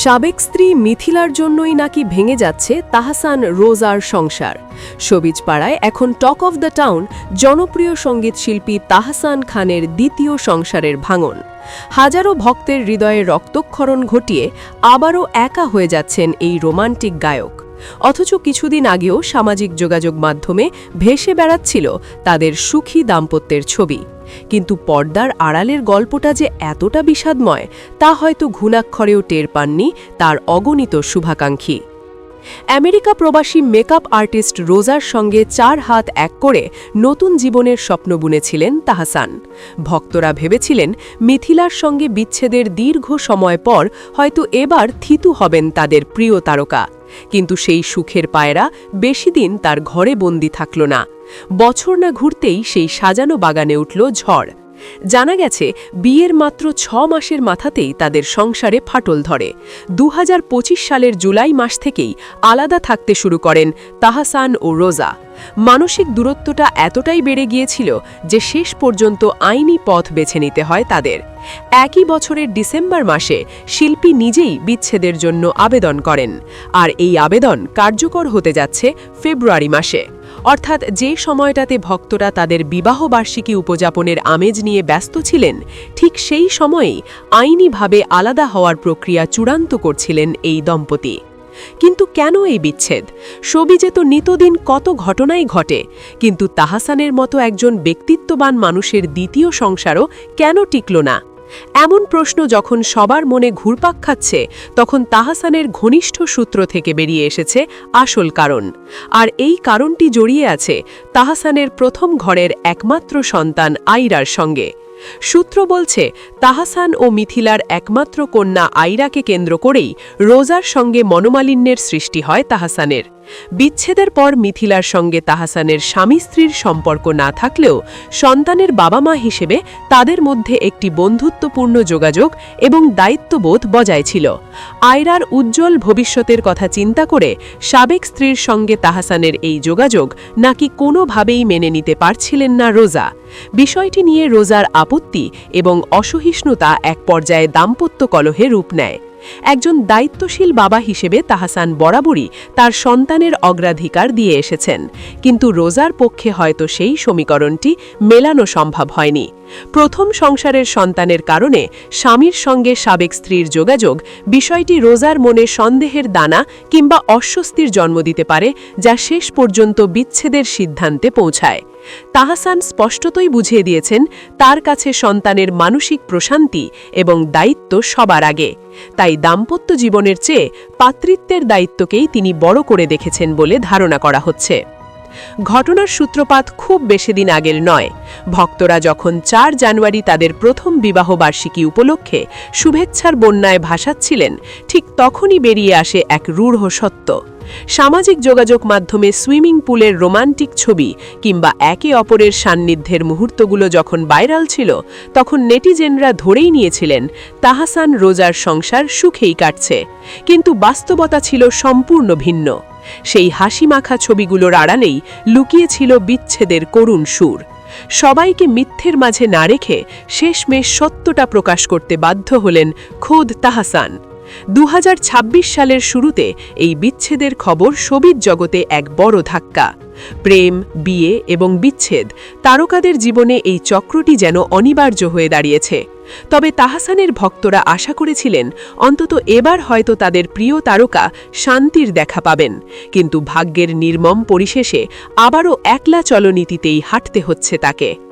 সাবেক স্ত্রী মিথিলার জন্যই নাকি ভেঙে যাচ্ছে তাহাসান রোজার সংসার। সবিজ পাড়ায় এখন টক অফ দ্য টাউন জনপ্রিয় সংগীত শিল্পী তাহাসান খানের দ্বিতীয় সংসারের ভাঙন। হাজারো ভক্তের হৃদয়ে রক্তক্ষরণ ঘটিয়ে আবারও একা হয়ে যাচ্ছেন এই রোমান্টিক গায়ক। অথচ কিছুদিন আগেও সামাজিক যোগাযোগ মাধ্যমে ভেসে বেড়াচ্ছিল তাদের সুখী দাম্পত্যের ছবি। কিন্তু পর্দার আড়ালের গল্পটা যে এতটা বিষাদময়, তা হয়তো ঘুণাক্ষরেও টের পাননি তার অগণিত শুভাকাঙ্ক্ষী। আমেরিকা প্রবাসী মেকআপ আর্টিস্ট রোজার সঙ্গে চার হাত এক করে নতুন জীবনের স্বপ্ন বুনেছিলেন তাহসান। ভক্তরা ভেবেছিলেন মিথিলার সঙ্গে বিচ্ছেদের দীর্ঘ সময় পর হয়তো এবার থিতু হবেন তাদের প্রিয় তারকা। কিন্তু সেই সুখের পায়রা বেশি দিন তার ঘরে বন্দি থাকল না। বছর না ঘুরতেই সেই সাজানো বাগানে উঠল ঝড়। জানা গেছে, বিয়ের মাত্র ছ মাসের মাথাতেই তাদের সংসারে ফাটল ধরে। দু হাজার পঁচিশ সালের জুলাই মাস থেকেই আলাদা থাকতে শুরু করেন তাহাসান ও রোজা। মানসিক দূরত্বটা এতটাই বেড়ে গিয়েছিল যে শেষ পর্যন্ত আইনি পথ বেছে নিতে হয় তাদের। একই বছরের ডিসেম্বর মাসে শিল্পী নিজেই বিচ্ছেদের জন্য আবেদন করেন। আর এই আবেদন কার্যকর হতে যাচ্ছে ফেব্রুয়ারি মাসে। অর্থাৎ যে সময়টাতে ভক্তরা তাদের বিবাহবার্ষিকী উপযাপনের আমেজ নিয়ে ব্যস্ত ছিলেন, ঠিক সেই সময়েই আইনিভাবে আলাদা হওয়ার প্রক্রিয়া চূড়ান্ত করছিলেন এই দম্পতি। কিন্তু কেন এই বিচ্ছেদ? সবিজে তো নিতদিন কত ঘটনাই ঘটে, কিন্তু তাহাসানের মতো একজন ব্যক্তিত্ববান মানুষের দ্বিতীয় সংসারও কেন টিকল না? এমন প্রশ্ন যখন সবার মনে ঘুরপাক খাচ্ছে, তখন তাহাসানের ঘনিষ্ঠ সূত্র থেকে বেরিয়ে এসেছে আসল কারণ। আর এই কারণটি জড়িয়ে আছে তাহাসানের প্রথম ঘরের একমাত্র সন্তান আইরার সঙ্গে। সূত্র বলছে, তাহাসান ও মিথিলার একমাত্র কন্যা আইরাকে কেন্দ্র করেই রোজার সঙ্গে মনোমালিন্যের সৃষ্টি হয় তাহাসানের। বিচ্ছেদের পর মিথিলার সঙ্গে তাহাসানের স্বামী স্ত্রীর সম্পর্ক না থাকলেও সন্তানের বাবা মা হিসেবে তাদের মধ্যে একটি বন্ধুত্বপূর্ণ যোগাযোগ এবং দায়িত্ববোধ বজায় ছিল। আয়রার উজ্জ্বল ভবিষ্যতের কথা চিন্তা করে সাবেক স্ত্রীর সঙ্গে তাহাসানের এই যোগাযোগ নাকি কোনোভাবেই মেনে নিতে পারছিলেন না রোজা। বিষয়টি নিয়ে রোজার আপত্তি এবং অসহিষ্ণুতা এক পর্যায়ে দাম্পত্য কলহে রূপ নেয়। একজন দায়িত্বশীল বাবা হিসেবে তাহাসান বরাবরই তার সন্তানের অগ্রাধিকার দিয়ে এসেছেন। কিন্তু রোজার পক্ষে হয়তো সেই সমীকরণটি মেলানো সম্ভব হয়নি। প্রথম সংসারের সন্তানের কারণে স্বামীর সঙ্গে সাবেক স্ত্রীর যোগাযোগ বিষয়টি রোজার মনে সন্দেহের দানা কিংবা অস্বস্তির জন্ম দিতে পারে যা শেষ পর্যন্ত বিচ্ছেদের সিদ্ধান্তে পৌঁছায়। তাহাসান স্পষ্টতই বুঝিয়ে দিয়েছেন, তার কাছে সন্তানের মানসিক প্রশান্তি এবং দায়িত্ব সবার আগে। তাই দাম্পত্য জীবনের চেয়ে পাতৃত্বের দায়িত্বকেই তিনি বড় করে দেখেছেন বলে ধারণা করা হচ্ছে। ঘটনার সূত্রপাত খুব বেশি দিন আগের নয়। ভক্তরা যখন চার জানুয়ারি তাদের প্রথম বিবাহবার্ষিকী উপলক্ষে শুভেচ্ছার বন্যায় ভাসাচ্ছিলেন, ঠিক তখনই বেরিয়ে আসে এক রূঢ় সত্য। সামাজিক যোগাযোগ মাধ্যমে সুইমিং পুলের রোমান্টিক ছবি কিংবা একে অপরের সান্নিধ্যের মুহূর্তগুলো যখন ভাইরাল ছিল, তখন নেটিজেনরা ধরেই নিয়েছিলেন, তাহাসান রোজার সংসার সুখেই কাটছে। কিন্তু বাস্তবতা ছিল সম্পূর্ণ ভিন্ন। সেই হাসি মাখা ছবিগুলোর আড়ালেই লুকিয়েছিল বিচ্ছেদের করুণ সুর। সবাইকে মিথ্যের মাঝে না রেখে শেষমেশ সত্যটা প্রকাশ করতে বাধ্য হলেন খোদ তাহাসান। দু হাজার ছাব্বিশ সালের শুরুতে এই বিচ্ছেদের খবর সবিজ জগতে এক বড় ধাক্কা। প্রেম, বিয়ে এবং বিচ্ছেদ তারকাদের জীবনে এই চক্রটি যেন অনিবার্য হয়ে দাঁড়িয়েছে। তবে তাহাসানের ভক্তরা আশা করেছিলেন, অন্তত এবার হয়তো তাদের প্রিয় তারকা শান্তির দেখা পাবেন। কিন্তু ভাগ্যের নির্মম পরিশেষে আবারও একলা চলনীতিতেই হাঁটতে হচ্ছে তাকে।